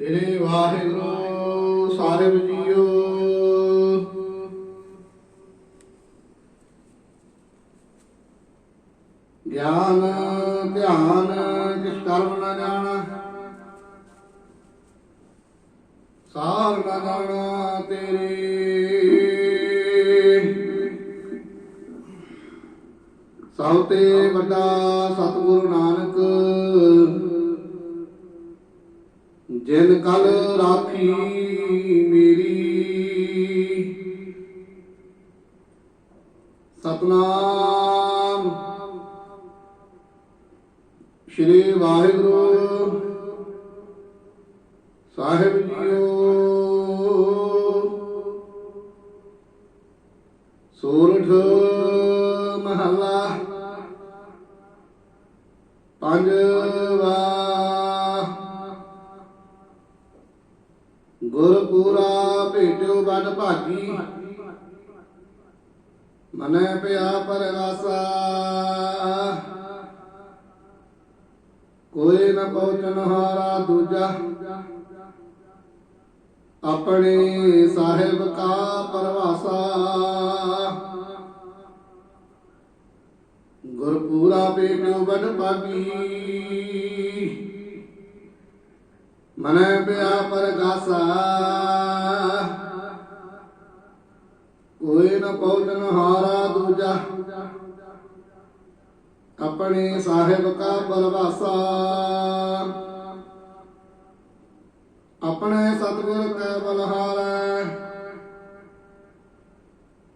ਸ੍ਰੀ Waheguru Sahib JIO. ਗਿਆਨ, ਧਿਆਨ, ਕਿਸ ਕਰਮ ਨਾ ਜਾਣਾ? ਸਾਰ ਨਾ ਜਾਣਾ ਤੇਰੇ। ਸਭ ਤੇ ਵੱਡਾ ਸਤਿਗੁਰੂ ਜਿਨ ਕਲ ਰਾਖੀ ਮੇਰੀ। ਸਤਨਾਮ। ਸ਼੍ਰੀ ਵਾਹਿਗੁਰੂ ਸਾਹਿਬ ਜੀਓ। ਸੋਰਠ ਮਹੱਲਾ ਪੰਜਵਾ ਗੁਰਪੂਰਾ ਭੇਟਿਓ ਬਨ ਭਾਗੀ। ਮਨੈ ਪਿਆ ਪਰਵਾਸਾ ਕੋਈ ਨ ਪਹੁੰਚਨ ਹਾਰਾ ਦੂਜਾ। ਆਪਣੇ ਸਾਹਿਬ ਕਾ ਪਰਵਾਸਾ। ਗੁਰਪੂਰਾ ਭੇਟਿਓ ਬਨ ਭਾਗੀ। ਮਨੈ ਪਿਆ ਪਰਗਾਸਾ। ਕੋਈ ਨ ਪਹੁੰਚਨ ਹਾਰਾ ਦੂਜਾ। ਆਪਣੇ ਸਾਹਿਬ ਕਾ ਪਰਵਾਸਾ। ਆਪਣੇ ਸਤਿਗੁਰ ਕੈ ਬਲਹਾਰੈ।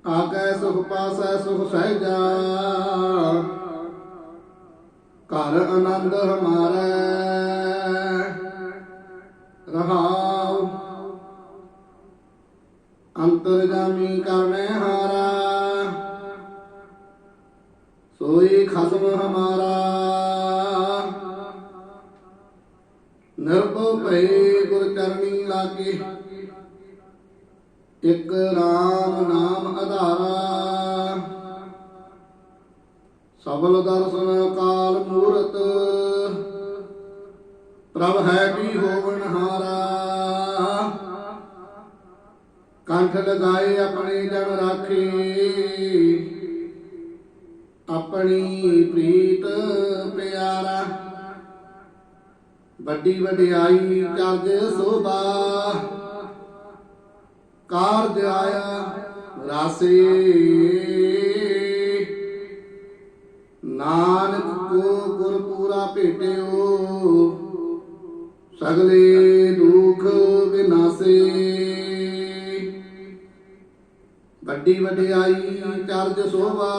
ਆਗੈ ਸੁਖ ਪਾਸੈ ਸੁਖ ਸਹਿਜਾ। ਘਰ ਆਨੰਦ ਹਮਾਰੈ। ਅੰਤਰਜਾਮੀ ਕਰਨੇ ਹਾਰਾ। ਸੋਈ ਖਸਮ ਹਮਾਰਾ। ਨਿਰਭਉ ਭਈ ਗੁਰ ਚਰਨੀ ਲਾਗੇ। ਇਕ RAM ਨਾਮ ਆਧਾਰਾ ਸਬਲ ਦਰਸ਼ਨ ਕਾਲ ਮੂਰਤ। ਪ੍ਰਭ ਹੈ ਵੀ ਹੋਵਨ ਹਾਰਾ। ਕੰਠ ਲਗਾਏ ਆਪਣੇ ਜਨ ਰਾਖੇ। ਆਪਣੀ ਪ੍ਰੀਤ ਪਿਆਰਾ, ਵੱਡੀ ਵਡਿਆਈ ਚਰਜ ਸੋਭਾ। ਕਾਰਜ ਆਇਆ ਰਾਸੇ। ਨਾਨਕ ਕੋ ਗੁਰਪੂਰਾ ਭੇਟਿਓ, ਸਗਲੇ ਦੁਖ ਵਿਨਾਸੇ ਵੱਡੀ ਵਡਿਆਈ ਕਾਰਜ ਸੋਭਾ।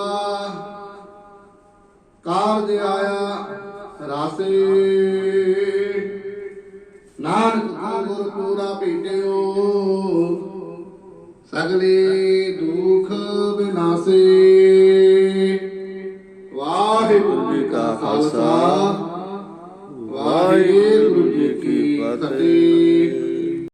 ਕਾਰਜ ਆਇਆ ਰਾਸੇ। ਨਾਨਕ ਗੁਰ ਪੂਰਾ ਭੇਟਿਓ। ਸਗਲੇ ਦੁਖ ਬਿਨਾਸੇ। ਵਾਹਿਗੁਰੂ ਜੀ ਕਾ ਖਾਲਸਾ। ਵਾਹਿਗੁਰੂ ਜੀ ਕੀ ਫਤਿਹ।